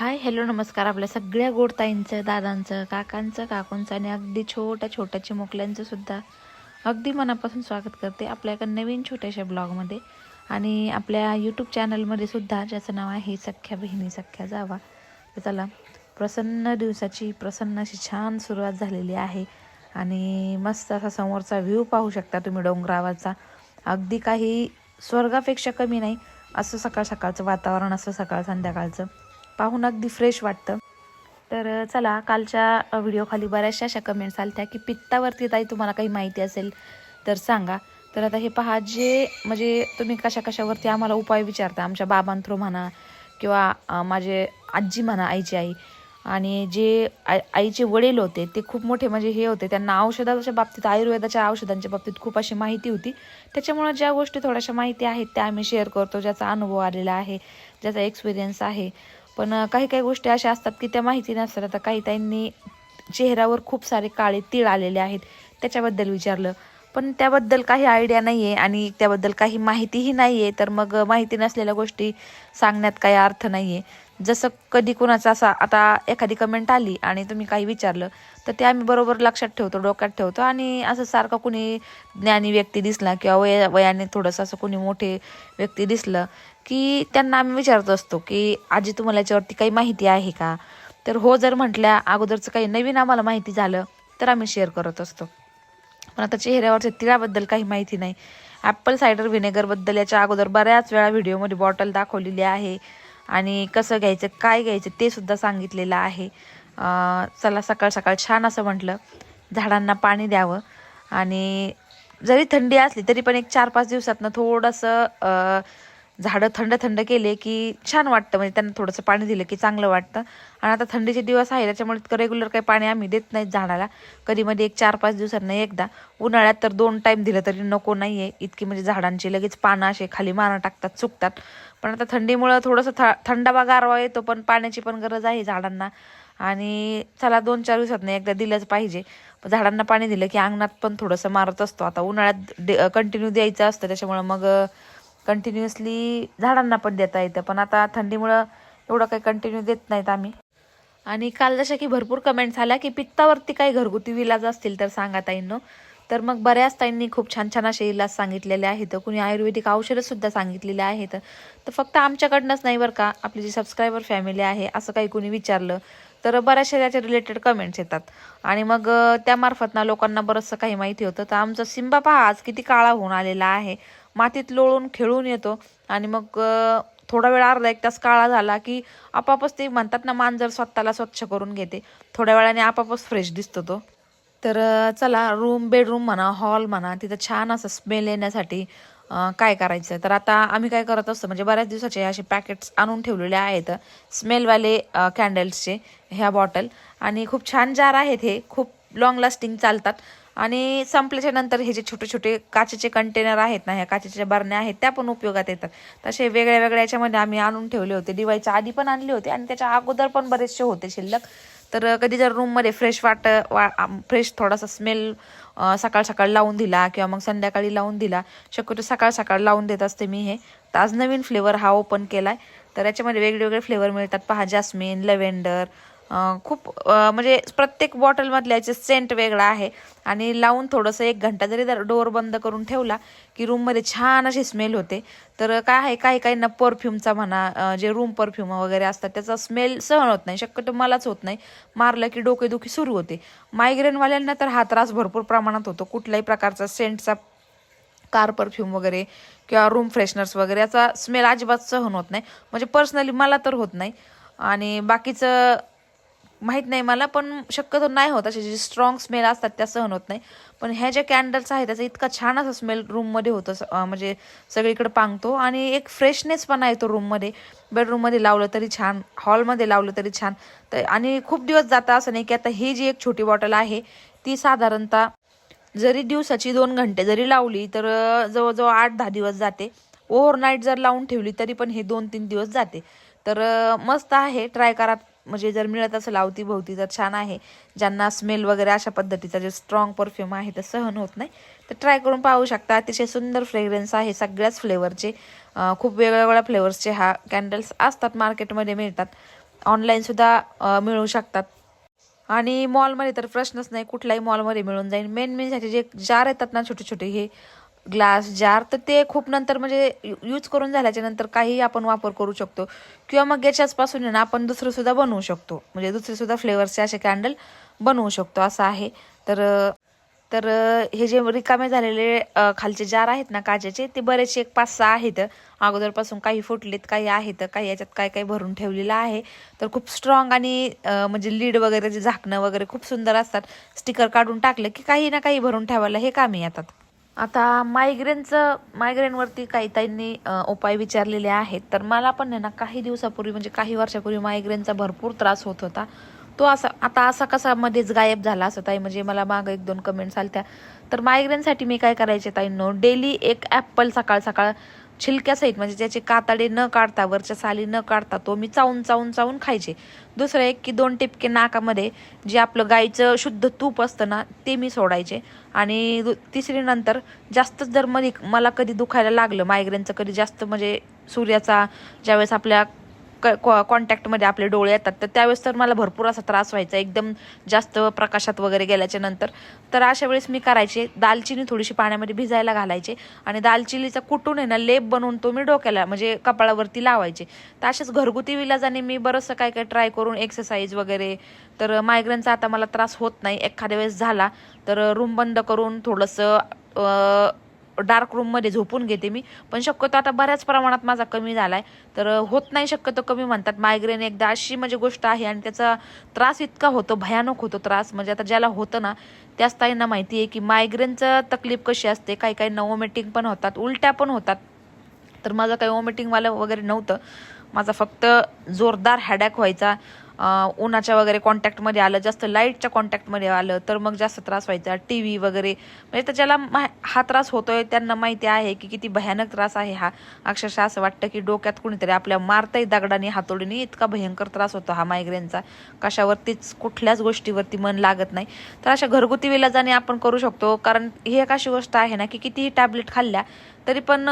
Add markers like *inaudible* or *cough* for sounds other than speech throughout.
Hi hello नमस्कार आपल्या सगळ्या गोडताईंचं दादांचं काकांचं काकूंचं आणि अगदी छोट्या छोट्या चिमुकल्यांचं सुद्धा अगदी मनापासून स्वागत करते आपल्या एका नवीन छोट्याशा ब्लॉगमध्ये. आणि आपल्या यूट्यूब चॅनलमध्ये सुद्धा ज्याचं नाव आहे सख्या बहिणी सख्या जावा. तर चला प्रसन्न दिवसाची प्रसन्न अशी छान सुरुवात झालेली आहे. आणि मस्त असा समोरचा व्ह्यू पाहू शकता तुम्ही डोंगरावरचा. अगदी काही स्वर्गापेक्षा कमी नाही असं सकाळ सकाळचं वातावरण असं सकाळ संध्याकाळचं. पाहून अगदी फ्रेश वाटतं. तर चला कालच्या व्हिडिओखाली बऱ्याचशा अशा कमेंट्स आल्या की पित्तावरती ताई तुम्हाला काही माहिती असेल तर सांगा. तर आता हे पहा जे म्हणजे तुम्ही कशा कशावरती आम्हाला उपाय विचारता आमच्या बाबांथ्रो म्हणा किंवा माझे आजी म्हणा आईची आई. आणि जे आई आईचे वडील होते ते खूप मोठे म्हणजे हे होते त्यांना औषधाच्या बाबतीत आयुर्वेदाच्या औषधांच्या बाबतीत खूप अशी माहिती होती. त्याच्यामुळं ज्या गोष्टी थोड्याशा माहिती आहेत त्या आम्ही शेअर करतो ज्याचा अनुभव आलेला आहे ज्याचा एक्सपिरियन्स आहे. पण काही काही गोष्टी अशा असतात की त्या माहिती नसतात. आता काही ताईंनी चेहऱ्यावर खूप सारे काळे तीळ आलेले आहेत त्याच्याबद्दल विचारलं. पण त्याबद्दल काही आयडिया नाही आहे आणि त्याबद्दल काही माहितीही नाही आहे तर मग माहिती नसलेल्या गोष्टी सांगण्यात काही अर्थ नाही आहे जसं कधी कुणाचा असा आता एखादी कमेंट आली आणि तुम्ही काही विचारलं तर ते आम्ही बरोबर लक्षात ठेवतो डोक्यात ठेवतो आणि असं सारखं कुणी ज्ञानी व्यक्ती दिसला किंवा वया वयाने थोडंसं असं कुणी मोठे व्यक्ती दिसलं की त्यांना आम्ही विचारत असतो की आजी तुम्हाला याच्यावरती काही माहिती आहे का? तर हो जर म्हटल्या अगोदरचं काही नवीन आम्हाला माहिती झालं तर आम्ही शेअर करत असतो. पण आता चेहऱ्यावरच्या तिळाबद्दल काही माहिती नाही. ॲपल सायडर व्हिनेगरबद्दल याच्या अगोदर बऱ्याच वेळा व्हिडिओमध्ये बॉटल दाखवलेली आहे. आणि कसं घ्यायचं काय घ्यायचं ते सुद्धा सांगितलेलं आहे. चला सकाळ सकाळ छान असं म्हटलं. झाडांना पाणी द्यावं. आणि जरी थंडी असली तरी पण एक चार पाच दिवसातनं थोडंसं झाडं थंड थंड केले की छान वाटतं. म्हणजे त्यांना थोडंसं पाणी दिलं की चांगलं वाटतं. आणि आता थंडीचे दिवस आहे त्याच्यामुळे इतकं रेग्युलर काही पाणी आम्ही देत नाहीत झाडाला. कधी मध्ये एक चार पाच दिवसांना एकदा. उन्हाळ्यात तर दोन टाईम दिलं तरी नको नाही आहे इतकी म्हणजे झाडांची लगेच पानं असे खाली माना टाकतात चुकतात पण आता थंडीमुळं थोडंसं थ थंडावा गारवा येतो पण पाण्याची पण गरज आहे झाडांना. आणि चला दोन चार दिवसातनं एकदा दिलंच पाहिजे. झाडांना पाणी दिलं की अंगणात पण थोडंसं मारत असतो. आता उन्हाळ्यात कंटिन्यू द्यायचं असतं त्याच्यामुळं मग कंटिन्युअसली झाडांना पण देता येतं. पण आता थंडीमुळं एवढं काही कंटिन्यू देत नाहीत आम्ही. आणि काल जशा की भरपूर कमेंट्स आल्या की पित्तावरती काही घरगुती विलाज असतील तर सांगा ताईंनो. तर मग बऱ्याच ताईंनी खूप छान छान असे इलाज सांगितलेले आहेत. कुणी आयुर्वेदिक औषधंसुद्धा सांगितलेले आहेत. तर फक्त आमच्याकडनंच नाही बरं का आपली जी सबस्क्रायबर फॅमिली आहे असं काही कुणी विचारलं तर बऱ्याचशा त्याच्या रिलेटेड कमेंट्स येतात. आणि मग त्यामार्फत ना लोकांना बरंचसं काही माहिती होतं. तर आमचं सिंबा पहा आज किती काळा होऊन आलेला आहे. मातीत लोळून खेळून येतो. आणि मग थोडा वेळ अर्धा एक तास काळा झाला की आपापच ते म्हणतात ना मांजर स्वतःला स्वच्छ करून घेते. थोड्या वेळाने आपापच फ्रेश दिसतो तो. तर चला रूम बेडरूम म्हणा हॉल म्हणा तिथं छान असं स्मेल येण्यासाठी काय करायचं? तर आता आम्ही काय करत असतो म्हणजे बऱ्याच दिवसाचे असे पॅकेट्स आणून ठेवलेले आहेत स्मेलवाले कॅन्डल्सचे ह्या बॉटल आणि खूप छान जार आहेत हे. खूप लॉंग लास्टिंग चालतात. आणि संपल्याच्या नंतर हे जे छोटे छोटे काचेचे कंटेनर आहेत ना ह्या काचेच्या बरण्या आहेत त्या पण उपयोगात येतात. तसे वेगळ्या वेगळ्या याच्यामध्ये आम्ही आणून ठेवले होते. दिवाळीच्या आधी पण आणले होते आणि त्याच्या अगोदर पण बरेचसे होते शिल्लक. तर कधी जर रूममध्ये फ्रेश वाट वा फ्रेश थोडासा स्मेल सकाळ सकाळ लावून दिला किंवा मग संध्याकाळी लावून दिला शक्यतो सकाळ सकाळ लावून देत असते मी हे. तर आज नवीन फ्लेवर हा ओपन केला आहे तर याच्यामध्ये वेगवेगळे फ्लेवर मिळतात. पहा जास्मिन लव्हेंडर खूप म्हणजे प्रत्येक बॉटलमधल्या याचे सेंट वेगळा आहे. आणि लावून थोडंसं एक घंटा जरी डोअर बंद करून ठेवला की रूममध्ये छान अशी स्मेल होते. तर काय आहे काही काहींना परफ्यूमचा म्हणा जे रूम परफ्यूम वगैरे असतात त्याचा स्मेल सहन होत नाही. शक्यतो मलाच होत नाही. मारलं की डोकेदुखी सुरू होते. मायग्रेनवाल्यांना तर हा त्रास भरपूर प्रमाणात होतो. कुठल्याही प्रकारचा सेंटचा कार परफ्यूम वगैरे किंवा रूम फ्रेशनर्स वगैरे याचा स्मेल अजिबात सहन होत नाही. म्हणजे पर्सनली मला तर होत नाही. आणि बाकीचं माहीत नाही मला पण शक्यतो नाही होत असे जे स्ट्रॉंग स्मेल असतात त्या सहन होत नाही. पण ह्या ज्या कॅन्डल्स आहेत त्याचा इतका छान असा स्मेल रूममध्ये होतं स- म्हणजे सगळीकडे पांगतो. आणि एक फ्रेशनेस पण आहे तो रूममध्ये बेडरूममध्ये लावलं तरी छान हॉलमध्ये लावलं तरी छान. तर आणि खूप दिवस जाता असं नाही की आता ही जी एक छोटी बॉटल आहे ती साधारणतः जरी दिवसाची दोन घंटे जरी लावली तर जवळजवळ आठ दहा दिवस जाते. ओव्हरनाईट जर लावून ठेवली तरी पण हे दोन तीन दिवस जाते. तर मस्त आहे ट्राय करा. म्हणजे जर मिळत असेल अवतीभोवती तर छान आहे. ज्यांना स्मेल वगैरे अशा पद्धतीचा जे स्ट्रॉंग परफ्यूम आहे तर सहन होत नाही. तर ट्राय करून पाहू शकता. अतिशय सुंदर फ्रेग्रन्स आहे सगळ्याच फ्लेवरचे खूप वेगवेगळ्या फ्लेवर्सचे हा कॅन्डल्स असतात मार्केटमध्ये मिळतात. ऑनलाईनसुद्धा मिळू शकतात. आणि मॉलमध्ये तर प्रश्नच नाही कुठल्याही मॉलमध्ये मिळून जाईल. मेन मेन ह्याचे जे जार येतात ना छोटे छोटे हे ग्लास जार तर ते खूप नंतर म्हणजे यूज करून झाल्याच्यानंतर काही आपण वापर करू शकतो. किंवा मग याच्याच पासून ना आपण दुसरं सुद्धा बनवू शकतो. म्हणजे दुसरे सुद्धा फ्लेवर्सचे असे कॅन्डल बनवू शकतो असं आहे. तर तर हे जे रिकामे झालेले खालचे जार आहेत ना काचेचे ते बरेचसे एक पाच सहा आहेत. अगोदरपासून काही फुटलेत काही आहेत काही याच्यात काय काय भरून ठेवलेलं आहे. तर खूप स्ट्रॉंग आणि म्हणजे लीड वगैरे जे झाकणं वगैरे खूप सुंदर असतात. स्टिकर काढून टाकलं की काही ना काही भरून ठेवायला हे कामी येतात. आता मायग्रेनचं मायग्रेनवरती काही ताईंनी उपाय विचारलेले आहेत. तर मला पण आहे ना काही दिवसापूर्वी म्हणजे काही वर्षापूर्वी मायग्रेनचा भरपूर त्रास होत होता. तो असा आता असा कसा मध्येच गायब झाला असं ताई म्हणजे मला मागं एक दोन कमेंट्स आलत्या. तर मायग्रेनसाठी मी काय करायचे ताईंनो डेली एक ॲपल सकाळ सकाळ छिलक्यासहित म्हणजे ज्याचे कातडे न काढता वरच्या साली न काढता तो मी चावून चावून चावून खायचे. दुसरं एक की दोन टिपके नाकामध्ये जे आपलं गाईचं शुद्ध तूप असतं ना ते मी सोडायचे. आणि दु- तिसरी नंतर जास्तच जर मध्ये मला कधी दुखायला लागलं मायग्रेनचं कधी जास्त म्हणजे सूर्याचा ज्यावेळेस आपल्या कॉन्टॅक्टमध्ये आपले डोळे येतात तर त्यावेळेस तर मला भरपूर असा त्रास व्हायचा. एकदम जास्त प्रकाशात वगैरे गेल्याच्यानंतर. तर अशा वेळेस मी करायचे दालचिनी थोडीशी पाण्यामध्ये भिजायला घालायचे आणि दालचिनीचा कुटून आहे ना लेप बनवून तो मी डोक्याला म्हणजे कपाळावरती लावायचे. तर असेच घरगुती विलाजाने मी बरंचसं काय काय ट्राय करून एक्सरसाइज वगैरे तर मायग्रेनचा आता मला त्रास होत नाही. एखाद्या वेळेस झाला तर रूम बंद करून थोडंसं डार्क रूममध्ये झोपून घेते मी. पण शक्यतो आता बऱ्याच प्रमाणात माझा कमी झाला आहे तर होत नाही शक्यतो कमी म्हणतात. मायग्रेन एकदा अशी म्हणजे गोष्ट आहे आणि त्याचा त्रास इतका होतो भयानक होतो त्रास. म्हणजे आता ज्याला होतं ना त्याच ताईंना माहिती आहे की मायग्रेनचं तकलीफ कशी असते. काही काही नवोमेटिंग पण होतात उलट्या पण होतात. तर माझं काही वॉमिटिंगवालं वगैरे नव्हतं. माझा फक्त जोरदार हॅडॅक व्हायचा. हो उन्हाच्या वगैरे कॉन्टॅक्टमध्ये आलं जास्त लाईटच्या कॉन्टॅक्टमध्ये आलं तर मग जास्त त्रास व्हायचा. टी व्ही वगैरे. म्हणजे तर ज्याला मा- हा त्रास होतोय त्यांना माहिती आहे की किती भयानक त्रास आहे हा. अक्षरशः असं वाटतं की डोक्यात कुणीतरी आपल्या मारताही दगडाने हातोडीने. इतका भयंकर त्रास होतो हा मायग्रेनचा कशावरतीच कुठल्याच गोष्टीवरती मन लागत नाही. तर अशा घरगुती विलाजाने आपण करू शकतो. कारण ही एक अशी गोष्ट आहे ना की कितीही टॅबलेट खाल्ल्या तरी पण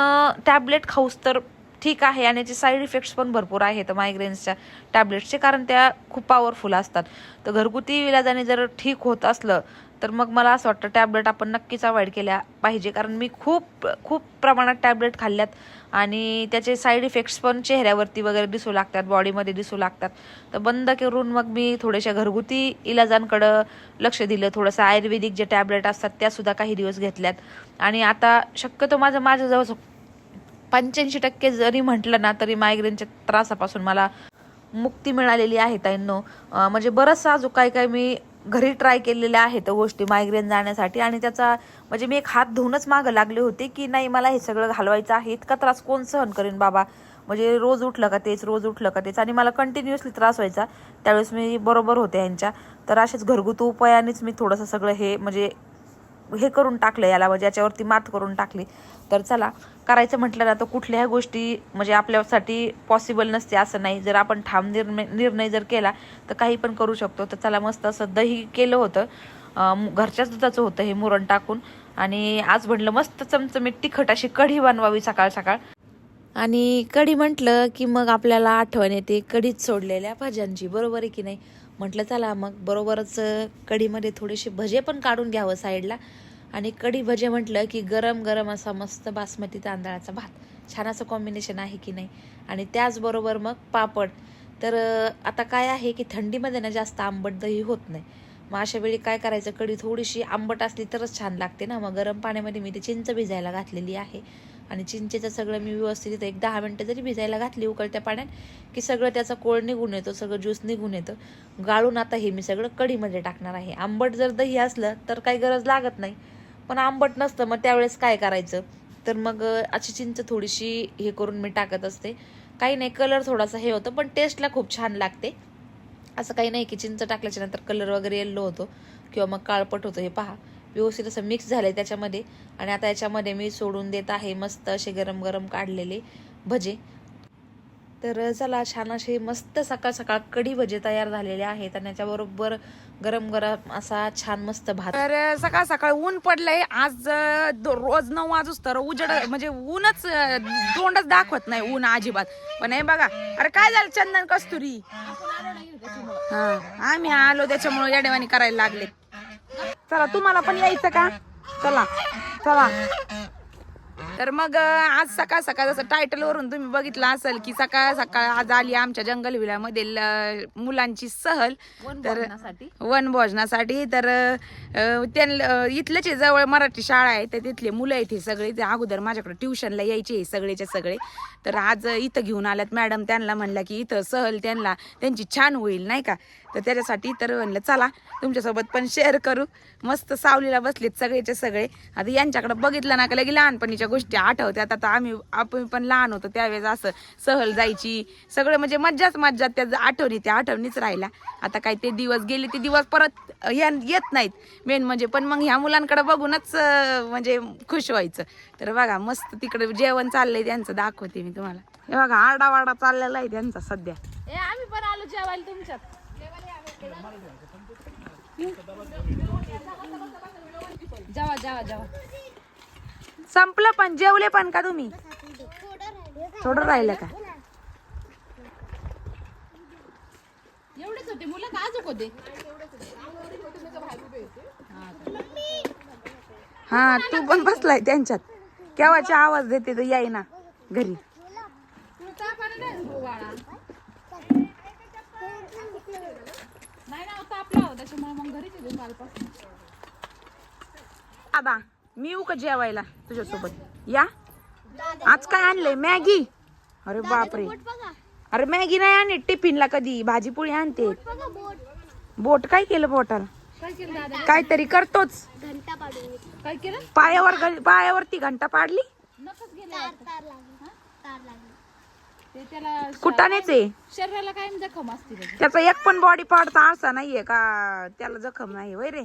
टॅबलेट खाऊस तर ठीक आहे आणि याचे साईड इफेक्ट्स पण भरपूर आहेत मायग्रेन्सच्या टॅबलेट्सचे कारण त्या खूप पॉवरफुल असतात. तर घरगुती इलाजाने जर ठीक होत असलं तर मग मला असं वाटतं टॅबलेट आपण नक्कीच अवॉइड केल्या पाहिजे. कारण मी खूप खूप प्रमाणात टॅबलेट खाल्ल्यात आणि त्याचे साईड इफेक्ट्स पण चेहऱ्यावरती वगैरे दिसू लागतात बॉडीमध्ये दिसू लागतात. तर बंद करून मग मी थोड्याशा घरगुती इलाजांकडं लक्ष दिलं. थोडंसं आयुर्वेदिक जे टॅबलेट असतात त्यासुद्धा काही दिवस घेतल्यात. आणि आता शक्यतो माझं माझ्याजवळ पंच्याऐंशी टक्के जरी म्हटलं ना तरी मायग्रेनच्या त्रासापासून मला मुक्ती मिळालेली आहे ताईंनो. म्हणजे बरंचसं जो काय काय मी घरी ट्राय केलेल्या आहेत गोष्टी मायग्रेन जाण्यासाठी. आणि त्याचा म्हणजे मी एक हात धुवूनच मागं लागले होते की नाही मला हे सगळं घालवायचं आहे इतका त्रास कोण सहन करेन बाबा? म्हणजे रोज उठलं का तेच रोज उठलं का तेच. आणि मला कंटिन्युअसली त्रास व्हायचा. त्यावेळेस मी बरोबर होते यांच्या. तर असेच घरगुती उपायानेच मी थोडंसं सगळं हे म्हणजे हे करून टाकलं याला म्हणजे याच्यावरती मात करून टाकली. तर चला करायचं म्हटलं ना तर कुठल्याही गोष्टी म्हणजे आपल्यासाठी पॉसिबल नसते असं नाही. जर आपण ठाम निर्णय निर्णय जर केला तर काही पण करू शकतो. तर चला मस्त असं दही केलं होतं. घरच्याच दुधाचं होतं हे मुरण टाकून. आणि आज म्हटलं मस्त चमचमीत तिखट अशी कढी बनवावी सकाळ सकाळ. आणि कढी म्हटलं की मग आपल्याला आठवण येते कढीत सोडलेल्या भाज्यांची. बरोबर आहे की नाही? म्हटलं चला मग बरोबरच कढीमध्ये थोडेसे भजे पण काढून घ्यावं साईडला आणि कढी भजे म्हटलं की गरम गरम असा मस्त बासमती तांदळाचा भात. छान असं कॉम्बिनेशन आहे की नाही? आणि त्याचबरोबर मग पापड. तर आता काय आहे की थंडीमध्ये ना जास्त आंबट दही होत नाही. मग अशा वेळी काय करायचं? कढी थोडीशी आंबट असली तरच छान लागते ना. मग गरम पाण्यामध्ये मी ते चिंच भिजायला घातलेली आहे. आणि चिंचेचं सगळं मी व्यवस्थित एक दहा मिनटं जरी भिजायला घातली उकळत्या पाण्यात की सगळं त्याचा कोळ निघून येतो सगळं ज्यूस निघून येतं. गाळून आता हे मी सगळं कढीमध्ये टाकणार आहे. आंबट जर दही असलं तर काही गरज लागत नाही. पण आंबट नसतं मग त्यावेळेस काय करायचं? तर मग अशी चिंच थोडीशी हे करून मी टाकत असते. काही नाही कलर थोडासा हे होतं पण टेस्टला खूप छान लागते. असं काही नाही की चिंच टाकल्याच्या नंतर कलर वगैरे येल्लो होतो किंवा मग काळपट होतो हे पहा. व्यवस्थित असं मिक्स झालंय त्याच्यामध्ये. आणि आता याच्यामध्ये मी सोडून देत आहे मस्त असे गरम गरम काढलेले भजे. तर चला छान असे मस्त सकाळ सकाळ कढी भजे तयार झालेले आहेत आणि याच्याबरोबर गरम गरम असा छान मस्त भात. तर सकाळ सकाळ ऊन पडलंय. आज रोज नऊ वाजूच तर उजड म्हणजे ऊनच तोंडच दाखवत नाही ऊन अजिबात. पण हे बघा अरे काय झालं चंदन कस्तुरी? हा आम्ही आलो त्याच्यामुळे येडेवाणी करायला लागले. चला तुम्हाला पण यायचं का? चला चला. तर मग आज सकाळ सकाळ जसं टायटल वरून तुम्ही बघितलं असेल की सकाळ सकाळ आज आली आमच्या जंगल विल्यामधील अं, मुलांची सहल. तर वनभोजनासाठी तर अं, त्यांना अं, इथलेच जवळ मराठी शाळा आहे. तर तिथले मुलं आहेत हे सगळे. ते अगोदर माझ्याकडे ट्युशनला यायचे हे सगळेचे सगळे. तर आज इथं घेऊन आल्यात. मॅडम त्यांना म्हणल्या की इथं सहल त्यांना त्यांची छान होईल नाही का? तर त्याच्यासाठी तर म्हणलं चला तुमच्यासोबत पण शेअर करू. मस्त सावलीला बसलेत सगळेचे सगळे. आता यांच्याकडे बघितलं ना का लगे लहानपणीच्या गोष्टी आठवत्यात. आता आम्ही आपण पण लहान होतो त्यावेळेस असं सहल जायची. सगळं म्हणजे मज्जाच मज्जा त्या आठवणी त्या आठवणीच राहिल्या. आता काय ते दिवस गेले ते दिवस परत या- येत नाहीत. मेन म्हणजे पण मग ह्या मुलांकडे बघूनच म्हणजे खुश व्हायचं. तर बघा मस्त तिकडे जेवण चाललंय त्यांचं दाखवते मी तुम्हाला. हे बघा आरडावाडा चाललेला आहे त्यांचा सध्या. आम्ही पण आलो जेवायला तुमच्यात. जावा जावा जावा. संपलं पण जेवले पण का तुम्ही? थोडं राहिलं का? एवढेच होते मुलं का अजूक होते? हा तू पण बसलाय त्यांच्यात. केव्हाची आवाज देते तर याय ना घरी. नाही ना तापला होता त्याच्यामुळे मग घरीच येते कालपासून. दादा मी येऊ का जेवायला तुझ्यासोबत? या? आज काय आणलंय? मॅगी? अरे बापरे. अरे मॅगी नाही आणली टिफिनला कधी? भाजी पोळी आणते बोट. काय केलं बोटाला काय केलं दादा? काहीतरी करतोच. काय केलं? पायावर पायावरती घंटा पाडली? नकच गेले ते त्याला कुटानेच आहे. शरीराला काय जखम असते त्याची. एक पण बॉडी पार्ट असा नाहीये का? त्याला जखम नाही वय रे.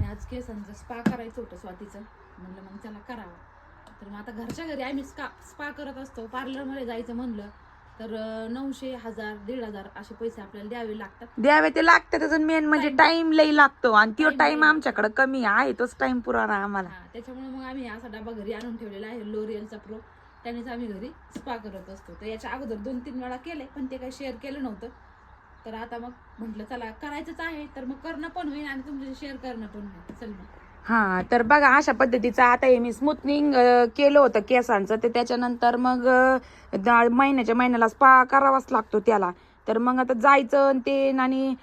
आणि आज केसांचं स्पा करायचं होतं स्वातीचं म्हणलं मग चला करावं. तर मग आता घरच्या घरी आम्ही स्का स्पा करत असतो. पार्लरमध्ये जायचं म्हणलं तर नऊशे हजार दीड हजार असे पैसे आपल्याला द्यावे लागतात. द्यावे ते लागतं त्याचं मेन म्हणजे टाइम लई लागतो. आणि तो टाइम आमच्याकडे कमी आहे. तोच टाइम पुराणा आम्हाला. त्याच्यामुळे मग आम्ही असा डबा घरी आणून ठेवलेला आहे. लोरियलचा प्रो त्यानेच आम्ही घरी स्पा करत असतो. तर याच्या अगोदर दोन तीन वेळा केले पण ते काही शेअर केलं नव्हतं. तर आता मग म्हटलं चला करायचंच आहे तर मग करणं पण होईल आणि तुमच्याशी शेअर करणं पण होईल. चल मग. हा तर बघा अशा पद्धतीचं आता हे मी स्मूथनिंग केलं होतं केसांचं. ते त्याच्यानंतर मग महिन्याच्या महिन्याला स्पा करावाच लागतो त्याला. तर मग आता जायचं आणि ते आणि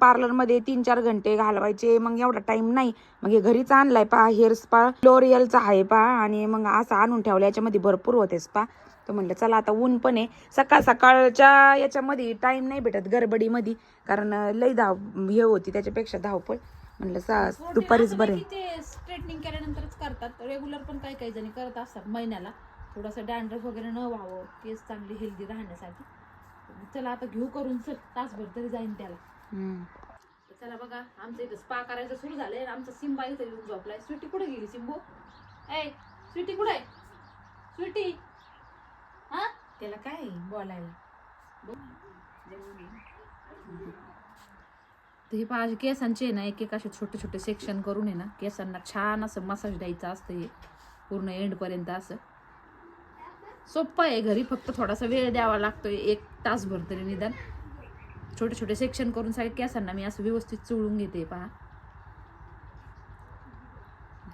पार्लरमध्ये तीन चार घंटे घालवायचे. मग एवढा टाइम नाही. मग हे घरीच आणलाय पा हेअर स्पा लोरियलचा आहे पा. आणि मग असं आणून ठेवलं. याच्यामध्ये भरपूर होते स्पा तर म्हणलं चला आता ऊन पण आहे. सकाळ सकाळच्या याच्यामध्ये टाइम नाही भेटत गडबडीमध्ये. कारण लई धाव हे होती त्याच्यापेक्षा धावपळ. म्हणलं सा दुपारीच बरे स्ट्रेटनिंग केल्यानंतरच करतात. रेग्युलर पण काही काही जणी करत असतात महिन्याला. थोडंसं डॅन्ड्रफ वगैरे न व्हावं केस चांगली हेल्दी राहण्यासाठी. चला आता घेऊ करून चल तासभर तरी जाईन त्याला. चला बघा आमचं इथं स्पा करायचं सुरू झालंय. आमचा सिंबा इथं येऊन झोपलाय. स्वीटी कुठे गेली सिंबू? ए स्वीटी कुठे आहे? स्वीटी? त्याला काय बोलायला? हे पहा केसांचे आहे ना एक एक असे छोटे छोटे सेक्शन करून आहे ना केसांना छान असं मसाज द्यायचं असतं हे. पूर्ण एंडपर्यंत असं. सोपं आहे घरी फक्त थोडासा वेळ द्यावा लागतोय एक तासभर तरी निदान. छोटे छोटे सेक्शन करून सगळ्या केसांना मी असं व्यवस्थित चोळून घेते पहा.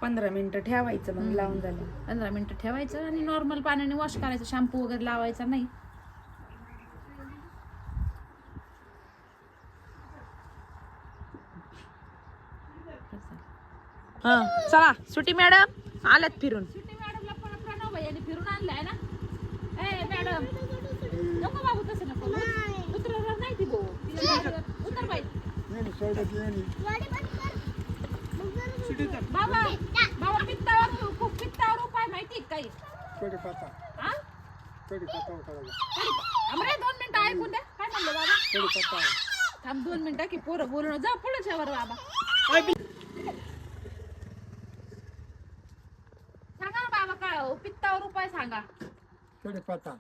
पंधरा मिनिटं ठेवायचं मग लावून झालं. पंधरा मिनिटं ठेवायचं आणि नॉर्मल पाण्याने वॉश करायचं. शॅम्पू वगैरे लावायचा नाही. हा चला सुटी मॅडम आल्यात फिरून. सुट्टी मॅडमला पण प्रणव भैयाने फिरून आणलाय ना? ए मॅडम. नको बाबू तसं नको. उतरवणार नाही ती भाऊ उतर बाई बाबा बाबा पित्तावर खूप पित्तावर उपाय माहिती आहे काही? हा? अमरे दोन मिनिटं ऐकून द्या काय म्हणलं बाबा? थांब दोन मिनिटं की पोरं बोलून जा पुढे ठेवर बाबा. सांगा ना बाबा काय हो पित्तावर उपाय सांगा. कडीपत्ता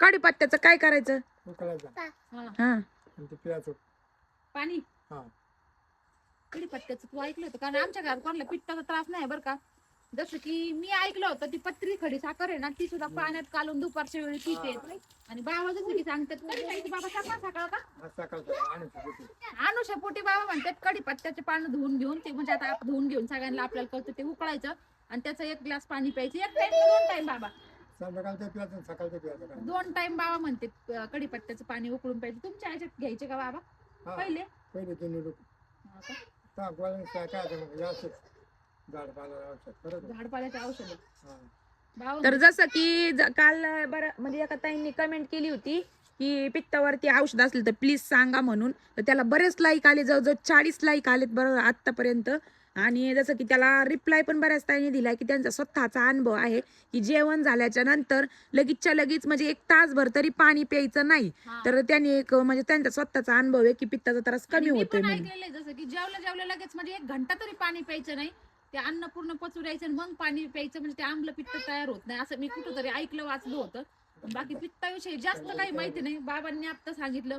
कढीपत्त्याचं काय करायचं? उकळायचा. हा. हा. आणि ते प्यायचं पाणी? हा. कढीपत्त्याचं तू ऐकलं होतं? कारण आमच्या घरात कोणाला पित्ताचा त्रास नाही बरं का. जसं की मी ऐकलं होतं ती पत्री खडी साखर आहे ना ती सुद्धा पाण्यात कालून दुपारच्या वेळी पिते आणि बाबा जसं की सांगतात कधी प्यायची बाबा सकाळ सकाळ का? अनुषा पोटी बाबा म्हणतात कढीपत्त्याचे पानं धुवून घेऊन ते म्हणजे आता आप- धुवून घेऊन सगळ्यांना आपल्याला कळतं ते उकळायचं आणि त्याचं एक ग्लास पाणी प्यायचं. एक टाइम दोन टाइम बाबा. संध्याकाळचं प्यायचं सकाळचं प्यायचं काय? दोन टाइम बाबा म्हणते अं, कढीपत्त्याचं पाणी उकळून प्यायचं. तुमच्या ह्याच्यात घ्यायचे का बाबा? हा. पहिले. पहिले लोक हा का? काय काय मग औषध. झाडपाल्याचे औषध हा. तर जसं की ज- काल बरं म्हणजे एका ताईंनी कमेंट केली होती की पित्तावरती औषध असलं तर प्लीज सांगा म्हणून. तर त्याला बरेच लाईक आले जवळजवळ चाळीस लाईक आलेत बरोबर आत्तापर्यंत. आणि जसं की त्याला रिप्लाय पण बऱ्याच ताईंनी दिलाय की त्यांचा स्वतःचा अनुभव आहे की जेवण झाल्याच्यानंतर लगेचच्या लगेच म्हणजे एक तासभर तरी पाणी प्यायचं नाही. तर त्यांनी एक म्हणजे त्यांचा स्वतःचा अनुभव आहे की पित्ताचा त्रास कमी होतोय म्हणून. आहे जसं की जेवलं जेवलं लगेच म्हणजे एक घंटा तरी पाणी प्यायचं नाही. ते अन्न पूर्ण पचू द्यायचं आणि मग पाणी प्यायचं म्हणजे ते आम्ल पित्त तयार होत नाही. असं मी कुठंतरी ऐकलं वाचलं होतं. बाकी पित्ताविषयी जास्त काही माहिती नाही. बाबांनी आता सांगितलं.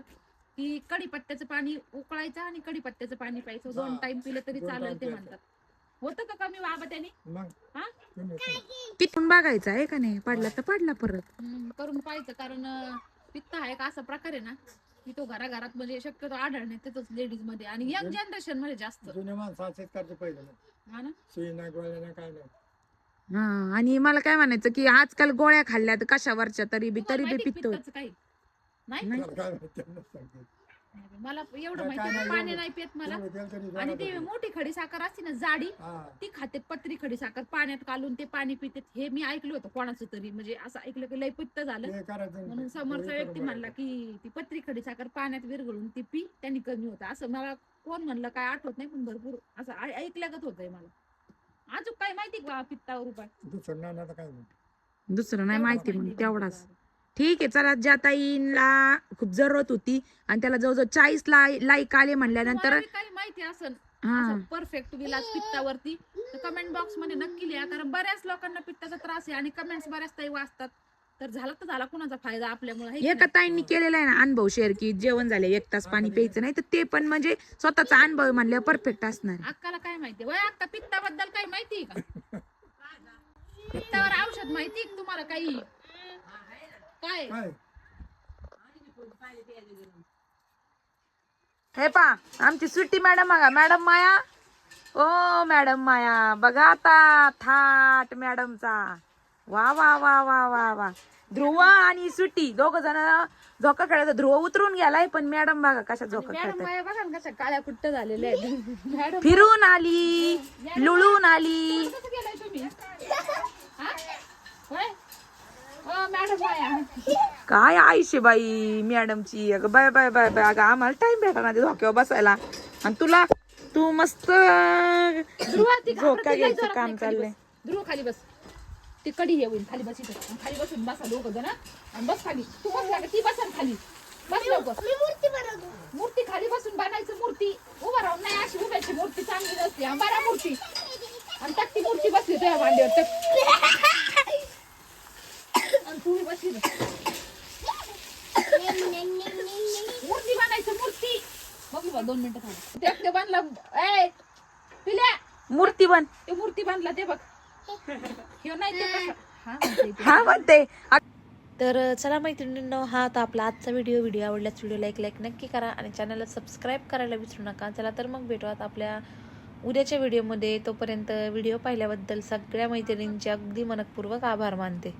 की कढीपत्त्याचं पाणी उकळायचं आणि कढीपत्त्याचं पाणी प्यायचं. दोन हा. टाइम पिलं तरी दोन चालेल ते प्यायचं. म्हणतात. होतं का कमी बाबा त्यांनी? मग हा? तुम्ही बघायचं आहे का नाही? पडला तर पडला परत. हम्म, करून पाहायचं कारण अं, पित्त हा एक असा प्रकार आहे ना की तो घराघरात म्हणजे शक्यतो आढळणे तिथंच लेडीजमध्ये. आणि यंग जनरेशनमध्ये जास्त. जुने माणसं असेच करते पहिले हा ना? सुई नाही गोळ्या नाही काय नाही. हा आणि मला काय म्हणायचं की आजकाल गोळ्या खाल्ल्या तर कशावरच्या तरी बी तरी बी माहिती पित्त पित्ताचं काही? नाही. मला काय माहिती त्यांना सांगते मला एवढं माहिती नाही पाणी. नाही. पित मला. तेवढं आणि ते. मोठी खडी साखर असते ना जाडी हा. ती खाते पत्री खडी साखर पाण्यात कालून ते पाणी पिते. हे मी ऐकलं होतं कोणाचं तरी. म्हणजे असं ऐकलं की लय पित्त झालं. ते करायचं म्हणून समोरचा व्यक्ती म्हणला की ती पत्री खडी साखर पाण्यात विरघळून ती पी त्यांनी कमी होतं. असं मला कोण म्हणलं काय आठवत नाही पण भरपूर असं ऐ- ऐकल्यागत होतंय मला. अजून काय माहिती का पित्तावर उपाय. दुसरं नाही तर काय दुसरं नाही माहिती तेवढाच. ठीक आहे चला ज्या ताईला खूप जरूरत होती आणि त्याला जवळजवळ चाळीस लाई लाईक आले म्हणल्यानंतर काही माहिती असेल हा. परफेक्ट विलाज पित्तावरती तर कमेंट बॉक्समध्ये नक्की लिहा कारण बऱ्याच लोकांना पित्ताचा त्रास आहे आणि कमेंट्स बऱ्याच ताई वाचतात. तर झाला तर झाला कुणाचा फायदा आपल्यामुळे एका ताईंनी केलेला आहे ना अनुभव शेअर की जेवण झाले एक तास पाणी प्यायचं नाही तर ते पण म्हणजे स्वतःचा अनुभव म्हणल्यावर परफेक्ट असणार आहे. अक्काला काय माहिती वय अक्का पित्ताबद्दल काही माहिती का? पित्तावर औषध माहिती का तुम्हाला काही? काय? काय? हे पा आमची सुट्टी मॅडम बघा मॅडम माया? ओ मॅडम माया बघा आता थाट मॅडमचा. वा वा वा वा वा वा. ध्रुव आणि सुट्टी दोघ जण झोका खेळायचा. ध्रुव उतरून गेलाय पण मॅडम बघा कशा झोका मॅडम खेळतात माया बघा ना कशा काळ्या कुट्ट झालेल्या आहेत. मॅडम फिरून आली लुळून आली. कसं गेलाय तुम्ही? हा? होय? काय आयुष्य बाई मॅडमची. अगं बाय बाय बाय बाय. अगं आम्हाला टाइम भेटा ना ते धोक्यावर बसायला. आणि तुला तू मस्त लय घ्यायचं काम चाललंय. बस. ध्रुव खाली बस. ती कडी होईल. खाली बस इथं. खाली बसून बसा दोघं जण. आणि बस खाली. तू बस लागा ती बसन खाली. बस लवकर. मूर्ती खाली बसून बनायचं मूर्ती. उभा राहून नाही अशी उभ्याची मूर्ती चांगली नसते. हा, बरा मूर्ती. आणि टाक ती मूर्ती बसली तुझ्या मांडीवर *laughs* बसली. मूर्ती बनायचं मूर्ती. बघू बा दोन मिनिटं थांब. ते ते बांधलं. ए पिल्या. मूर्ती बन. ते मूर्ती बांधला ते बघ. हे नाही ते कसं? हा म्हणते ते. हा म्हणते. तर चला मैत्रिणींनो हा आता आपला आजचा व्हिडिओ व्हिडिओ आवडल्यास व्हिडिओ लाईक लाईक नक्की करा आणि चॅनलला सबस्क्राईब करायला विसरू नका. चला तर मग भेटू आता आपल्या उद्याच्या व्हिडिओमध्ये तोपर्यंत व्हिडिओ पाहिल्याबद्दल सगळ्या मैत्रिणींचे अगदी मनपूर्वक आभार मानते.